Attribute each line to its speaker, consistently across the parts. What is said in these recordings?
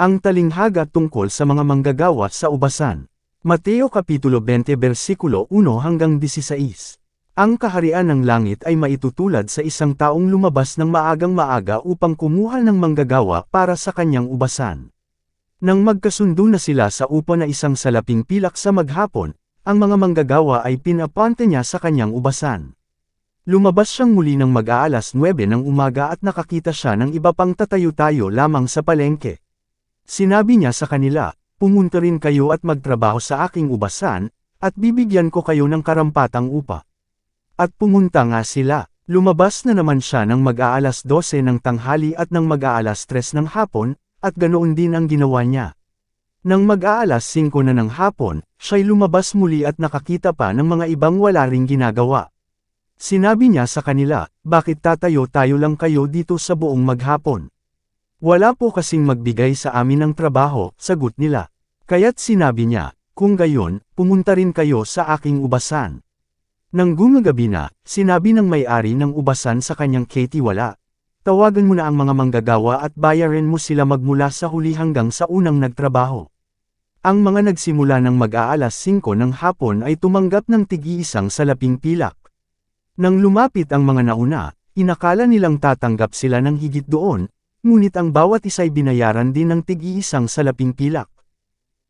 Speaker 1: Ang talinghaga tungkol sa mga manggagawa sa ubasan. Mateo Kapitulo 20 versikulo 1 hanggang 16. Ang kaharian ng langit ay maitutulad sa isang taong lumabas ng maagang maaga upang kumuha ng manggagawa para sa kanyang ubasan. Nang magkasundo na sila sa upo na isang salaping pilak sa maghapon, ang mga manggagawa ay pinapante niya sa kanyang ubasan. Lumabas siyang muli ng mag-aalas 9 ng umaga at nakakita siya ng iba pang tatayo-tayo lamang sa palengke. Sinabi niya sa kanila, pumunta rin kayo at magtrabaho sa aking ubasan, at bibigyan ko kayo ng karampatang upa. At pumunta nga sila, lumabas na naman siya ng mag-aalas 12 ng tanghali at ng mag-aalas 3 ng hapon, at ganoon din ang ginawa niya. Nang mag-aalas 5 na ng hapon, siya'y lumabas muli at nakakita pa ng mga ibang wala ring ginagawa. Sinabi niya sa kanila, bakit tatayo tayo lang kayo dito sa buong maghapon? Wala po kasing magbigay sa amin ng trabaho, sagot nila. Kaya't sinabi niya, kung gayon, pumunta rin kayo sa aking ubasan. Nang gumagabi na, sinabi ng may-ari ng ubasan sa kanyang Katie wala. Tawagan mo na ang mga manggagawa at bayarin mo sila magmula sa huli hanggang sa unang nagtrabaho. Ang mga nagsimula ng mag-aalas 5 ng hapon ay tumanggap ng tigi-isang salaping pilak. Nang lumapit ang mga nauna, inakala nilang tatanggap sila ng higit doon, ngunit ang bawat isa'y binayaran din ng tig-iisang salaping pilak.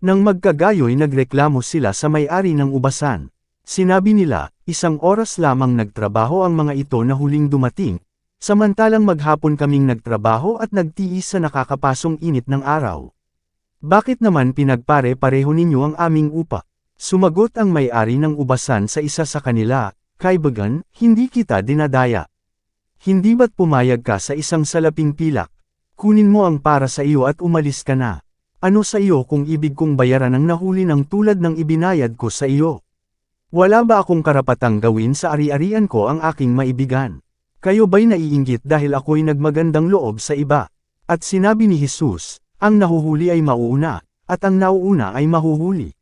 Speaker 1: Nang magkagayo'y nagreklamo sila sa may-ari ng ubasan. Sinabi nila, isang oras lamang nagtrabaho ang mga ito na huling dumating, samantalang maghapon kaming nagtrabaho at nagtiis sa nakakapasong init ng araw. Bakit naman pinagpare-pareho ninyo ang aming upa? Sumagot ang may-ari ng ubasan sa isa sa kanila, Kaibagan, hindi kita dinadaya. Hindi ba't pumayag ka sa isang salaping pilak? Kunin mo ang para sa iyo at umalis ka na. Ano sa iyo kung ibig kong bayaran ang nahuli ng tulad ng ibinayad ko sa iyo? Wala ba akong karapatang gawin sa ari-arian ko ang aking maibigan? Kayo ba'y naiinggit dahil ako'y nagmagandang loob sa iba? At sinabi ni Jesus, ang nahuhuli ay mauuna, at ang nauuna ay mahuhuli.